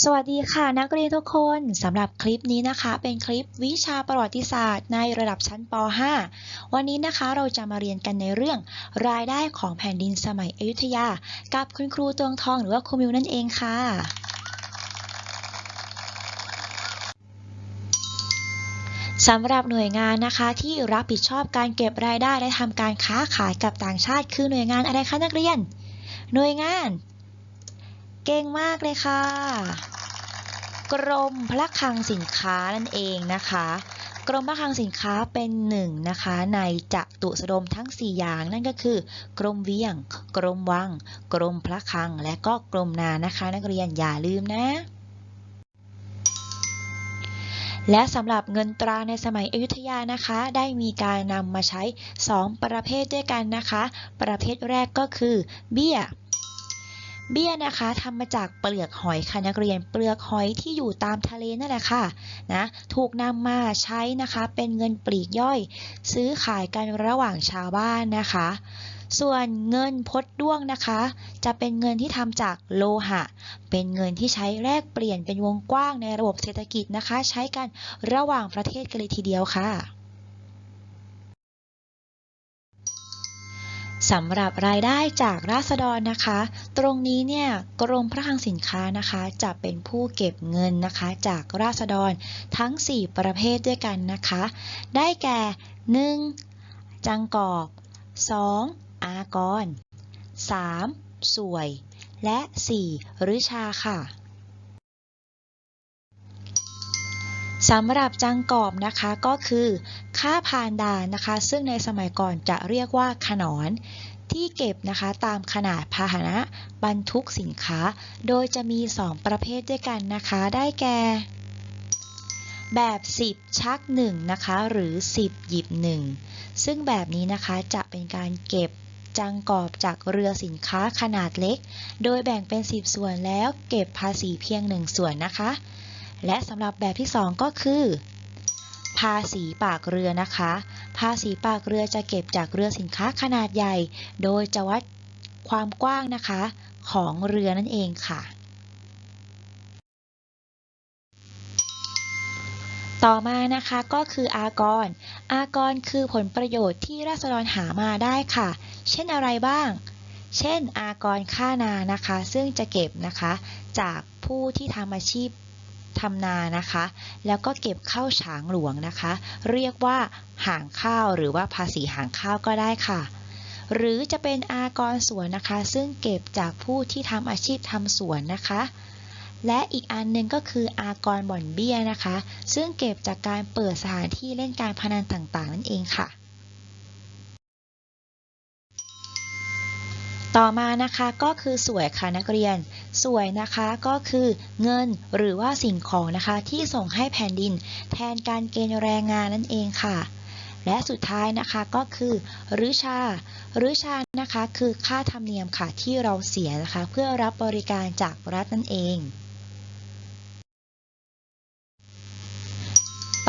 สวัสดีค่ะนักเรียนทุกคนสำหรับคลิปนี้นะคะ เป็นคลิปวิชาประวัติศาสตร์ในระดับชั้นป .5 วันนี้นะคะเราจะมาเรียนกันในเรื่อง รายได้ของแผ่นดินสมัยอยุธยา กับคุณครูตวงทองหรือว่าครูมิวนั่นเองค่ะ สำหรับหน่วยงานนะคะที่รับผิดชอบการเก็บรายได้และทำการค้าขายกับต่างชาติ คือหน่วยงานอะไรคะนักเรียน หน่วยงาน เก่งมากเลยค่ะ กรมพระคลังสินค้านั่นเองนะคะ กรมพระคลังสินค้าเป็นหนึ่งนะคะ ในจัตุสดมทั้ง 4 อย่างนั่นก็คือ กรมเวียง กรมวัง กรมพระคลัง และก็กรมนานะคะ นักเรียนอย่าลืมนะและสำหรับเงินตราในสมัยอยุธยานะคะ ได้มีการนำมาใช้ 2 ประเภทด้วยกันนะคะ ประเภทแรกก็คือ เบี้ย เบี้ยนะคะทำมาจากเปลือกหอยค่ะนักเรียนเปลือกหอยที่อยู่ตามทะเลนั่นแหละค่ะนะถูกนำมาใช้นะคะเป็นเงินปลีกย่อย ซื้อขายกันระหว่างชาวบ้านนะคะ ส่วนเงินพดด้วงนะคะ จะเป็นเงินที่ทำจากโลหะ เป็นเงินที่ใช้แลกเปลี่ยนเป็นวงกว้างในระบบเศรษฐกิจนะคะ ใช้กันระหว่างประเทศกันเลยทีเดียวค่ะ สำหรับรายได้จากราษฎรนะคะ ตรงนี้เนี่ยกรมพระคลังสินค้านะคะ จะเป็นผู้เก็บเงินนะคะ จากราษฎรทั้ง 4 ประเภทด้วยกันนะคะ ได้แก่ 1. จังกอบ 2. อากร 3. สวย และ 4. ฤชาค่ะ สำหรับจังกอบนะคะก็คือค่าพานด่านนะคะ ซึ่งในสมัยก่อนจะเรียกว่าขนอนที่เก็บนะคะตามขนาดพาหนะบรรทุกสินค้า โดยจะมี 2 ประเภทด้วยกันนะคะ ได้แก่ แบบ 10 ชัก 1 นะคะ หรือ 10 หยิบ 1 ซึ่งแบบนี้นะคะจะเป็นการเก็บจังกอบจากเรือสินค้าขนาดเล็ก โดยแบ่งเป็น 10 ส่วนแล้วเก็บภาษีเพียง 1 ส่วนนะคะ และสำหรับแบบที่ 2 ก็คือ ภาษีปากเรือนะคะ ภาษีปากเรือจะเก็บจากเรือสินค้าขนาดใหญ่ โดยจะวัดความกว้างนะคะของเรือนั่นเองค่ะ ต่อมานะคะก็คืออากร อากรคือผลประโยชน์ที่ราษฎรหามาได้ค่ะ เช่นอะไรบ้าง เช่น อากรค่านานะคะ ซึ่งจะเก็บนะคะจากผู้ที่ทำอาชีพ ทำนานะคะ แล้วก็เก็บข้าวฉางหลวงนะคะ เรียกว่าหางข้าวหรือว่าภาษีหางข้าวก็ได้ค่ะ หรือจะเป็นอากรสวนนะคะ ซึ่งเก็บจากผู้ที่ทำอาชีพทำสวนนะคะ และอีกอันหนึ่งก็คืออากรบ่อนเบี้ยนะคะ ซึ่งเก็บจากการเปิดสถานที่เล่นการพนันต่างๆ นั่นเองค่ะ ต่อมานะคะก็คือสวยค่ะนักเรียน สวยนะคะก็คือเงินหรือว่าสิ่งของนะคะที่ส่งให้แผ่นดิน แทนการเกณฑ์แรงงานนั่นเองค่ะ และสุดท้ายนะคะก็คือรือชารือชานะคะคือค่าธรรมเนียมค่ะที่เราเสียนะคะ เพื่อรับบริการจากรัฐนั่นเอง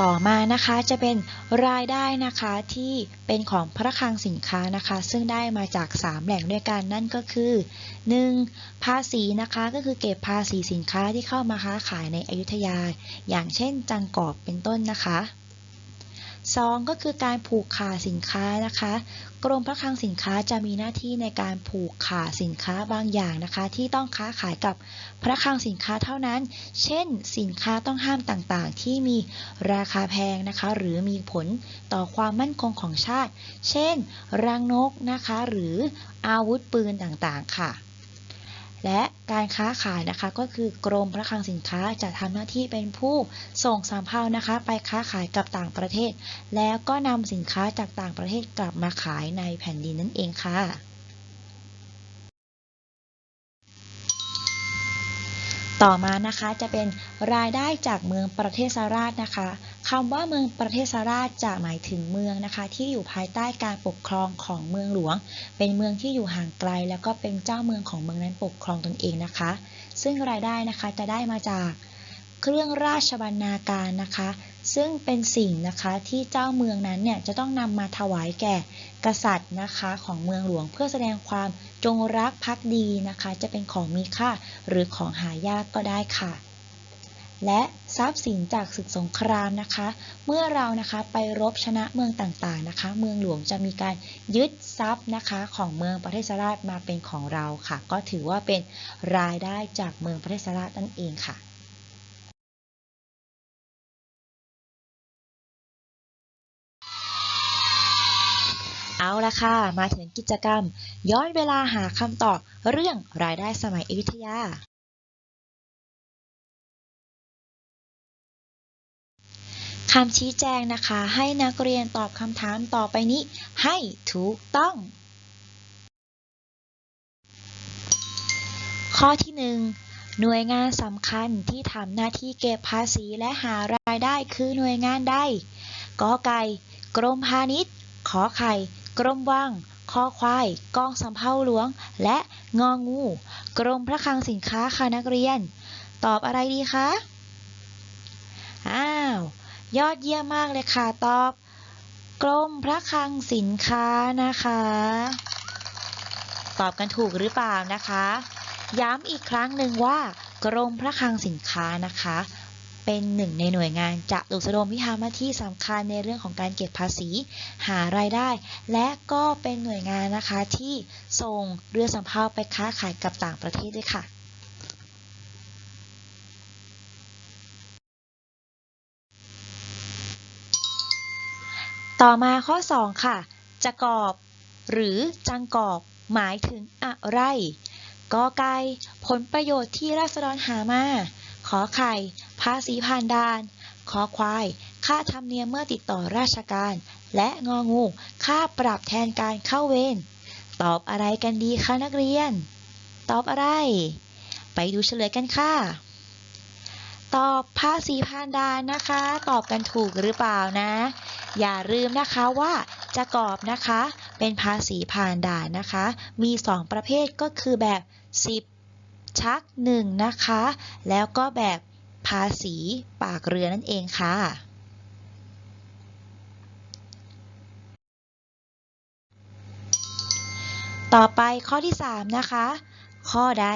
ต่อมานะคะจะเป็นรายได้นะคะที่เป็นของพระคลังสินค้านะคะ ซึ่งได้มาจาก 3 แหล่งด้วยกันนั่นก็คือ 1. ภาษีนะคะก็คือเก็บภาษีสินค้าที่เข้ามาค้าขายในอยุธยา อย่างเช่นจังกอบเป็นต้นนะคะ 2. ก็คือการผูกขาสินค้านะคะ กรมพระคลังสินค้าจะมีหน้าที่ในการผูกขาสินค้าบางอย่างนะคะ ที่ต้องค้าขายกับพระคลังสินค้าเท่านั้น เช่น สินค้าต้องห้ามต่างๆ ที่มีราคาแพงนะคะ หรือมีผลต่อความมั่นคงของชาติ เช่น รังนกนะคะ หรืออาวุธปืนต่างๆ ค่ะ และการค้าขายนะคะก็คือกรมพระคลังสินค้าจะทำหน้าที่เป็นผู้ส่งสำเภานะคะ ไปค้าขายกับต่างประเทศ แล้วก็นำสินค้าจากต่างประเทศกลับมาขายในแผ่นดินนั่นเองค่ะ ต่อมานะคะจะเป็นรายได้จากเมืองประเทศสาราชนะคะคำว่าเมืองประเทศสาราชจะหมายถึงเมืองนะคะ ที่อยู่ภายใต้การปกครองของเมืองหลวง เป็นเมืองที่อยู่ห่างไกล แล้วก็เป็นเจ้าเมืองของเมืองนั้นปกครองตนเองนะคะ ซึ่งรายได้นะคะจะได้มาจาก เครื่องราชบรรณาการนะคะ ซึ่งเป็นสิ่งนะคะที่เจ้าเมืองนั้นเนี่ยจะต้องนำมาถวายแก่กษัตริย์นะคะของเมืองหลวงเพื่อแสดงความจงรักภักดีนะคะ จะเป็นของมีค่าหรือของหายากก็ได้ค่ะ และทรัพย์สินจากศึกสงครามนะคะ เมื่อเรานะคะไปรบชนะเมืองต่างๆนะคะ เมืองหลวงจะมีการยึดทรัพย์นะคะ ของเมืองประเทศราชมาเป็นของเราค่ะ ก็ถือว่าเป็นรายได้จากเมืองประเทศราชนั่นเองค่ะ เอาละค่ะ มาถึงกิจกรรม ย้อนเวลาหาคำตอบเรื่องรายได้สมัยอยุธยา คำชี้แจงนะคะ ให้นักเรียนตอบคำถามต่อไปนี้ ให้ถูกต้อง ข้อที่ 1 หน่วยงานสำคัญที่ทำหน้าที่เก็บภาษีและหารายได้คือหน่วยงานใดกอไก่ กรมพาณิชย์ขอไข่ กรมวังคอควาย กองสำเภาหลวง และงองู กรมพระคลังสินค้าค่ะนักเรียน ตอบอะไรดีคะ อ้าว ยอดเยี่ยมมากเลยค่ะ ตอบ กรมพระคลังสินค้านะคะ ตอบกันถูกหรือเปล่านะคะ ย้ำอีกครั้งหนึ่งว่ากรมพระคลังสินค้านะคะ เป็นหนึ่งในหน่วยงานจะดุสดมที่ทำหน้าที่สำคัญในเรื่องของการเก็บภาษี หารายได้ และก็เป็นหน่วยงานนะคะที่ส่งเรือสำเภาไปค้าขายกับต่างประเทศด้วยค่ะต่อมาข้อ 2 ค่ะ จะกอบ หรือจังกอบ หมายถึงอะไรกอไก่ผลประโยชน์ที่ราษฎรหามา ขอไข่ ภาษีผ่านด่านขอควาย ค่าธรรมเนียมเมื่อติดต่อราชการ และงองู ค่าปรับแทนการเข้าเวร ตอบอะไรกันดีคะนักเรียน ตอบอะไร ไปดูเฉลยกันค่ะ ตอบภาษีผ่านด่านนะคะ ตอบกันถูกหรือเปล่านะ อย่าลืมนะคะว่าจะกอบนะคะ เป็นภาษีผ่านด่านนะคะ มี 2 ประเภทก็คือแบบ 10 ชัก 1 นะคะ แล้วก็แบบ ภาษีปากเรือนั่นเองค่ะ ต่อไปข้อที่ 3 นะคะ ข้อใด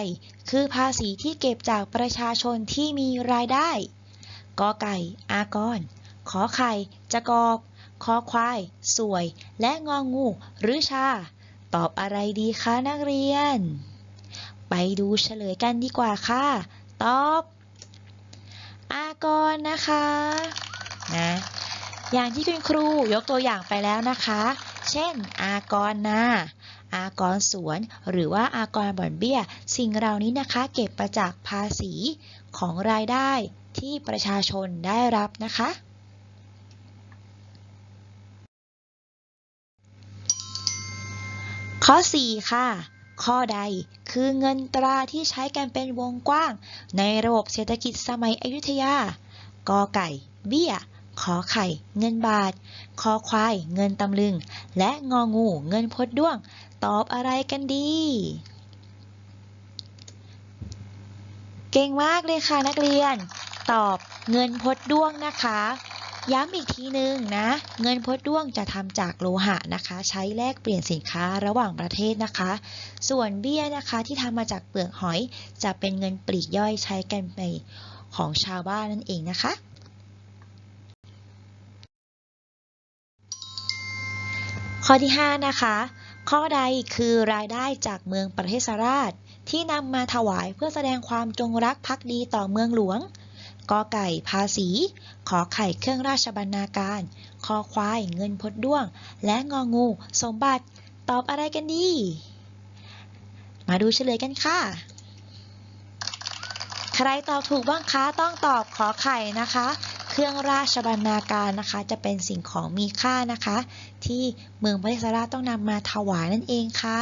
คือภาษีที่เก็บจากประชาชนที่มีรายได้กอไก่ อากร ขอไข่ จะกอบ คอควาย สวย และงองู หรือชา ตอบอะไรดีคะนักเรียน ไปดูเฉลยกันดีกว่าค่ะ ตอบากรนะคะนะอย่างที่คุณครูยกตัวอย่างไปแล้วนะคะ เช่น อากรนาอากรสวน หรือว่าอากรบ่อนเบี้ย สิ่งเหล่านี้นะคะ เก็บมาจากภาษีของรายได้ที่ประชาชนได้รับนะคะ ข้อ 4 ค่ะ ข้อใดคือเงินตราที่ใช้กันเป็นวงกว้าง ในระบบเศรษฐกิจสมัยอยุธยากอไก่ เบี้ย ขอไข่ เงินบาท คอควาย เงินตำลึง และงองู เงินพดด้วง ตอบอะไรกันดี เก่งมากเลยค่ะนักเรียน ตอบเงินพดด้วงนะคะ ย้ำอีกทีหนึ่งนะ เงินพดด้วงจะทำจากโลหะนะคะ ใช้แลกเปลี่ยนสินค้าระหว่างประเทศนะคะ ส่วนเบี้ยนะคะที่ทำมาจากเปลือกหอย จะเป็นเงินปลีกย่อยใช้กันไปของชาวบ้านนั่นเองนะคะ ข้อที่ 5 นะคะ ข้อใดคือรายได้จากเมืองประเทศราชที่นำมาถวายเพื่อแสดงความจงรักภักดีต่อเมืองหลวง กอไก่ภาษี ขอไข่เครื่องราชบรรณาการ คอควายเงินพดด้วง และงองู สมบัติ ตอบอะไรกันดี มาดูเฉลยกันค่ะ ใครตอบถูกบ้างคะ ต้องตอบขอไข่นะคะ เครื่องราชบรรณาการนะคะ จะเป็นสิ่งของมีค่านะคะ ที่เมืองประเทศราต้องนำมาถวายนั่นเองค่ะ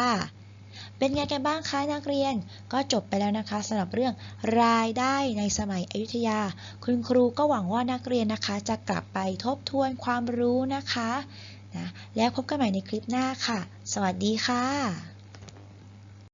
เป็นไงกันบ้างคะนักเรียน ก็จบไปแล้วนะคะสำหรับเรื่องรายได้ในสมัยอยุธยา คุณครูก็หวังว่านักเรียนนะคะ จะกลับไปทบทวนความรู้นะคะนะแล้วพบกันใหม่ในคลิปหน้าค่ะ สวัสดีค่ะ